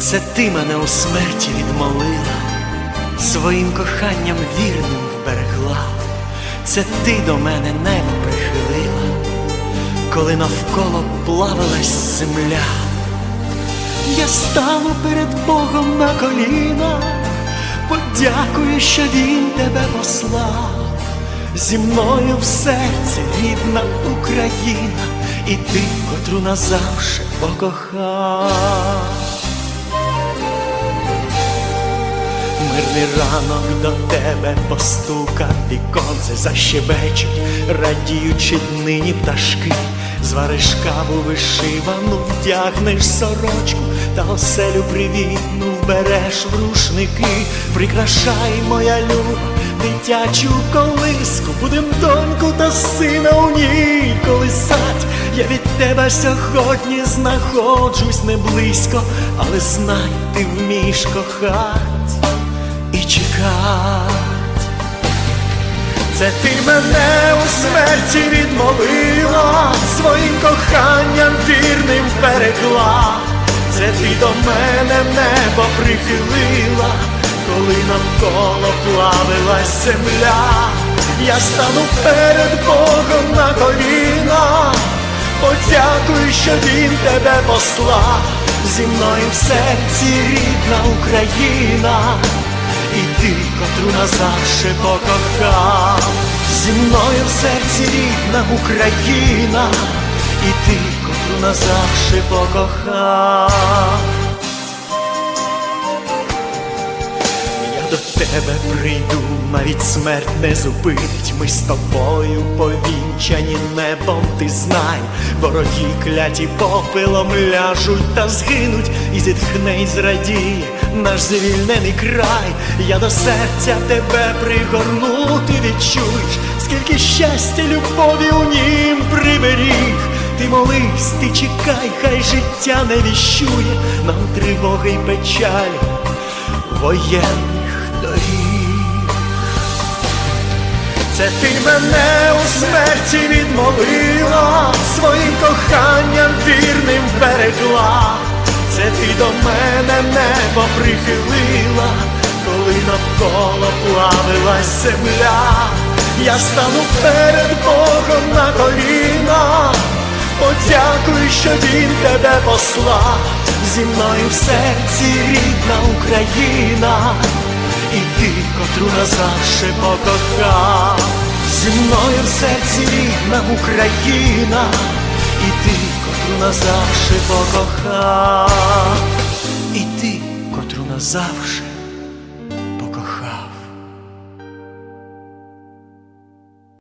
Це ти мене у смерті відмолила, своїм коханням вірним вберегла, це ти до мене небо прихилила, коли навколо плавилась земля. Я стану перед Богом на коліна, подякую, що Він тебе послав. Зі мною в серці рідна Україна, і ти, котру назавше покохав. Мирний ранок до тебе постука, віконце защебечуть, радіючи днині пташки, звариш каву вишивану, вдягнеш сорочку, та оселю привітну вбереш в рушники, прикрашай моя люба, дитячу колиску, будем доньку та сина у ній колисать. Я від тебе сьогодні знаходжусь не близько, але знай, ти вмієш кохать і чекать. Це ти мене у смерті відмовила, своїм коханням вірним берегла. Це ти до мене небо прихилила, коли навколо плавилась земля. Я стану перед Богом на коліна, подякую, що він тебе послав. Зі мною в серці рідна Україна, і ти, котру назавше покохав, зі мною в серці рідна Україна, і ти, котру назавше покохав. До тебе прийду, навіть смерть не зупинить. Ми з тобою повінчані небом, ти знай, вороги кляті попелом ляжуть та згинуть, і зітхне, і зрадіє наш звільнений край. Я до серця тебе пригорну, ти відчуєш, скільки щастя, любові у нім приберіг. Ти молись, ти чекай, хай життя не віщує нам тривоги й печалі воєнних доріг. Це ти мене у смерті відмовила, своїм коханням вірним берегла. Це ти до мене небо прихилила, коли навколо плавилась земля. Я стану перед Богом на коліна, подякую, що він тебе послав. Зі мною в серці рідна Україна, і ти, котру назавше покохав. Зі мною в серці рідна Україна, і ти, котру назавше покохав, і ти, котру назавше